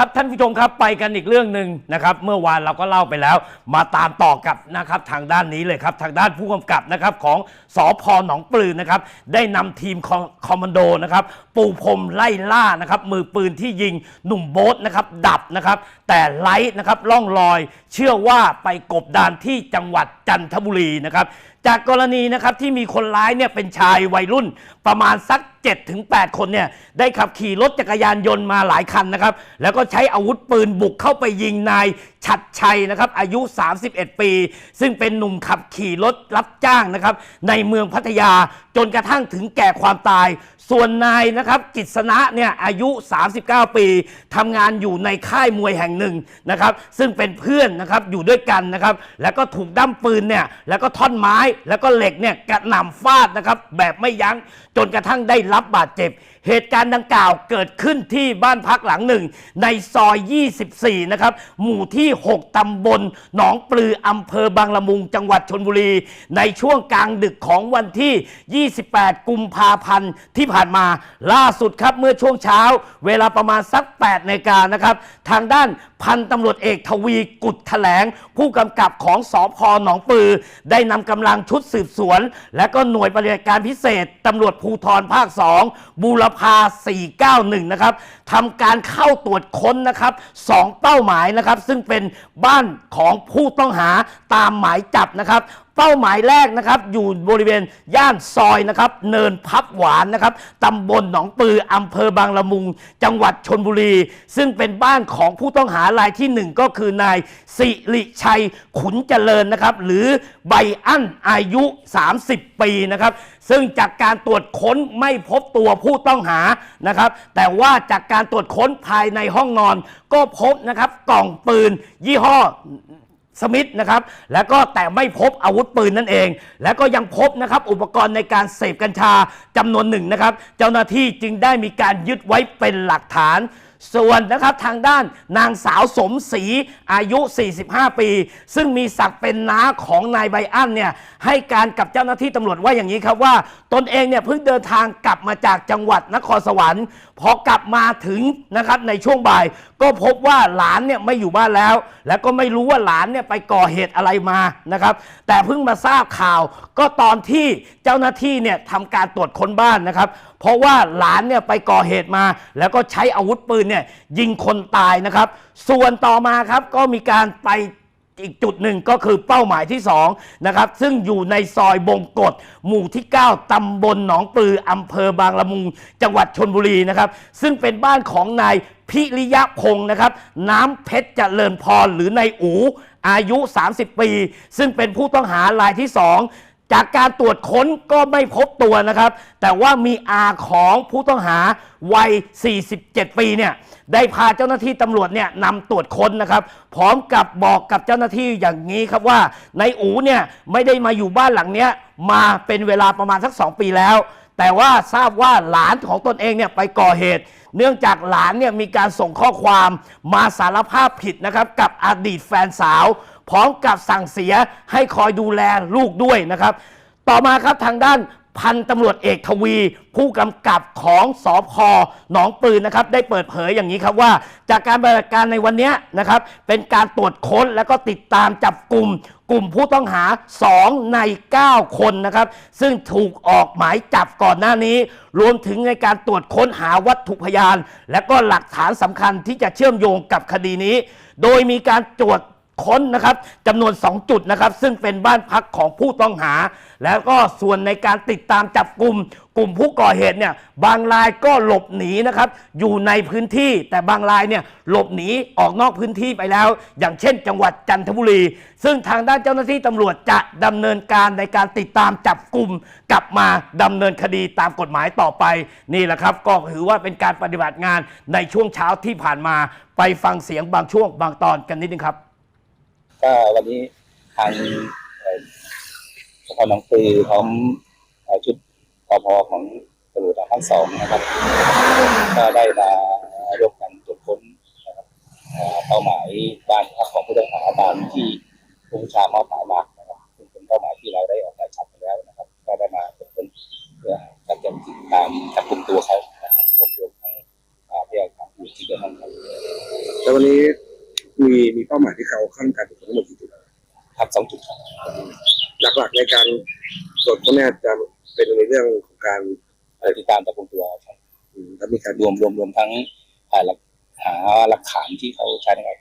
ครับท่านผู้ชมครับไปกันอีกเรื่องหนึ่งนะครับเมื่อวานเราก็เล่าไปแล้ว มาตามต่อกับนะครับทางด้านนี้เลยครับทางด้านผู้กำกับนะครับของสอพหนองปลือนะครับได้นำทีมคอคอมมานโดนะครับปูพรมไล่ล่านะครับมือปืนที่ยิงหนุ่มโบ๊ทนะครับดับนะครับแต่ไลท์นะครับล่องลอย เชื่อว่าไปกบดานที่จังหวัดจันทบุรีนะครับจากกรณีนะครับที่มีคนร้ายเนี่ยเป็นชายวัยรุ่นประมาณสัก 7-8คนเนี่ยได้ขับขี่รถจักรยานยนต์มาหลายคันนะครับแล้วก็ใช้อาวุธปืนบุกเข้าไปยิงนาย ฉัดชัยนะครับอายุ 31 ปี ซึ่งเป็นหนุ่มขับขี่รถรับจ้างนะครับในเมืองพัทยาจนกระทั่งถึงแก่ความตาย ส่วนนายนะครับกิษณะเนี่ยอายุ 39 ปีทำงานอยู่ในค่ายมวยแห่งหนึ่งนะครับซึ่งเป็นเพื่อนนะครับอยู่ด้วยกันนะครับแล้วก็ถูกด้ามปืนเนี่ยแล้วก็ท่อนไม้แล้วก็เหล็กเนี่ยกระหน่ำฟาดนะครับแบบไม่ยั้งจนกระทั่งได้รับบาดเจ็บ เหตุการณ์ดังกล่าวเกิดขึ้นที่บ้านพักหลังหนึ่ง ในซอย 24 นะครับ หมู่ที่ 6 ตำบลหนองปลืออำเภอบางละมุง จังหวัดชนบุรี ในช่วงกลางดึกของวันที่ 28 กุมภาพันธ์ที่ผ่านมา ล่าสุดครับเมื่อช่วงเช้า เวลาประมาณสัก8นาฬิกานะครับ ทางด้านพันตำรวจเอกทวีกุดแถลง ผู้กำกับของสอพหนองปือ ได้นำกำลังชุดสืบสวน และก็หน่วยปฏิบัติการพิเศษตำรวจภูธรภาค 2 บูรพา491 นะครับทำการเข้าตรวจค้นนะครับสองเป้าหมายนะครับ ซึ่งเป็นบ้านของผู้ต้องหาตามหมายจับนะครับ เป้าหมายแรกนะครับอยู่บริเวณย่านซอยนะครับเนินพับหวานนะครับตำบลหนองปืออำเภอบางละมุง จังหวัดชนบุรี ซึ่งเป็นบ้านของผู้ต้องหารายที่หนึ่งก็คือนายสิริชัยขุนเจริญนะครับหรือใบอั้นอายุ 30 ปีนะครับซึ่งจากการตรวจค้นไม่พบตัวผู้ต้องหานะครับ แต่ว่าจากการตรวจค้นภายในห้องนอน ก็พบนะครับกล่องปืนยี่ห้อ สมิธนะครับ แล้วก็แต่ไม่พบอาวุธปืนนั่นเอง แล้วก็ยังพบนะครับอุปกรณ์ในการเสพกัญชาจำนวนหนึ่งนะครับ เจ้าหน้าที่จึงได้มีการยึดไว้เป็นหลักฐานส่วนนะครับทางด้านนางสาวสมศรีอายุ 45 ปี ซึ่งมีศักดิ์เป็นน้าของนายไบอันเนี่ยให้การกับเจ้าหน้าที่ตำรวจว่าอย่างนี้ครับว่า ตนเองเนี่ยเพิ่งเดินทางกลับมาจากจังหวัดนครสวรรค์พอกลับมาถึงนะครับในช่วงบ่าย ก็พบว่าหลานเนี่ยไม่อยู่บ้านแล้ว แล้วก็ไม่รู้ว่าหลานเนี่ยไปก่อเหตุอะไรมานะครับ แต่เพิ่งมาทราบข่าวก็ตอนที่เจ้าหน้าที่เนี่ยทำการตรวจค้นบ้านนะครับเพราะว่าหลานเนี่ยไปก่อเหตุมา แล้วก็ใช้อาวุธปืนเนี่ยยิงคนตายนะครับ ส่วนต่อมาครับก็มีการไปอีกจุดหนึ่งก็คือเป้าหมายที่2นะครับซึ่งอยู่ในซอยบงกฎหมู่ที่ 9ตำบลหนองปลืออำเภอบางละมุง จังหวัดชนบุรีนะครับ ซึ่งเป็นบ้านของนายพิริยะพงศ์นะครับ น้ำเพชรเจริญพรหรือนายอูอายุ 30 ปี ซึ่งเป็นผู้ต้องหารายที่ 2 จากการตรวจค้นก็ไม่พบตัวนะครับ แต่ว่ามีอาของผู้ต้องหาวัย 47 ปีเนี่ยได้พาเจ้าหน้าที่ตำรวจเนี่ยนำตรวจค้นนะครับ พร้อมกับบอกกับเจ้าหน้าที่อย่างนี้ครับว่า ในอูเนี่ยไม่ได้มาอยู่บ้านหลังเนี้ยมาเป็นเวลาประมาณสัก 2 ปีแล้ว แต่ว่าทราบว่าหลานของตนเองเนี่ยไปก่อเหตุ เนื่องจากหลานเนี่ยมีการส่งข้อความมาสารภาพผิดนะครับกับอดีตแฟนสาว พร้อมกับสั่งเสียให้คอยดูแลลูกด้วยนะครับ ต่อมาครับทางด้าน พันตำรวจเอกทวี ผู้กำกับของสอพหนองปืนนะครับ ได้เปิดเผยอย่างนี้ครับว่า จากการปฏิบัติการในวันนี้นะครับ เป็นการตรวจค้นแล้วก็ติดตามจับกลุ่ม กลุ่มผู้ต้องหา 2 ใน 9 คนนะครับ ซึ่งถูกออกหมายจับก่อนหน้านี้ รวมถึงในการตรวจค้นหาวัตถุพยาน และก็หลักฐานสำคัญที่จะเชื่อมโยงกับคดีนี้ โดยมีการตรวจ ค้นนะครับจำนวน 2 จุดนะครับ ซึ่งเป็นบ้านพักของผู้ต้องหา แล้วก็ส่วนในการติดตามจับกลุ่ม กลุ่มผู้ก่อเหตุเนี่ยบางรายก็หลบหนีนะครับ อยู่ในพื้นที่ แต่บางรายเนี่ยหลบหนีออกนอกพื้นที่ไปแล้ว อย่างเช่น จังหวัดจันทบุรี ซึ่งทางด้านเจ้าหน้าที่ตำรวจจะดำเนินการในการติดตามจับกลุ่ม กลับมาดำเนินคดีตามกฎหมายต่อไป นี่แหละครับ ก็ถือว่าเป็นการปฏิบัติงานในช่วงเช้าที่ผ่านมา ไปฟังเสียงบางช่วงบางตอนกันนิดนึงครับ ก็วันนี้ทางสพหนองปลือพร้อมชุดปพของตำรวจทั้งสองนะครับ ก็ได้มาร่วมกันตรวจค้นนะครับเป้าหมายบ้านพักของผู้ต้องหาตามที่ผู้ชามอบหมายมานะครับซึ่งเป็นเป้าหมายที่เราได้ออกหมายจับไปแล้วนะครับ ก็ได้มาตรวจค้นเพื่อการจะติดตามจับกลุ่มตัวเขานะครับรวมรวทั้งอ่าพยานหลักฐานอื่นที่เกี่ยวข้องครับแล้ววันนี้ มีมีเป้าหมายที่เขาขั้นการตรวจค้นทั้งหมดกี่จุดครับสองจุดครับหลักๆในการตรวจค้นเนี่ยจะเป็นในเรื่องของการเอ่อติดตามจับกลุ่มตัวครับอืมแล้วมีการรวมรวมรวมทั้งอ่าหลักหาหลักฐานที่เขาใช้ในการ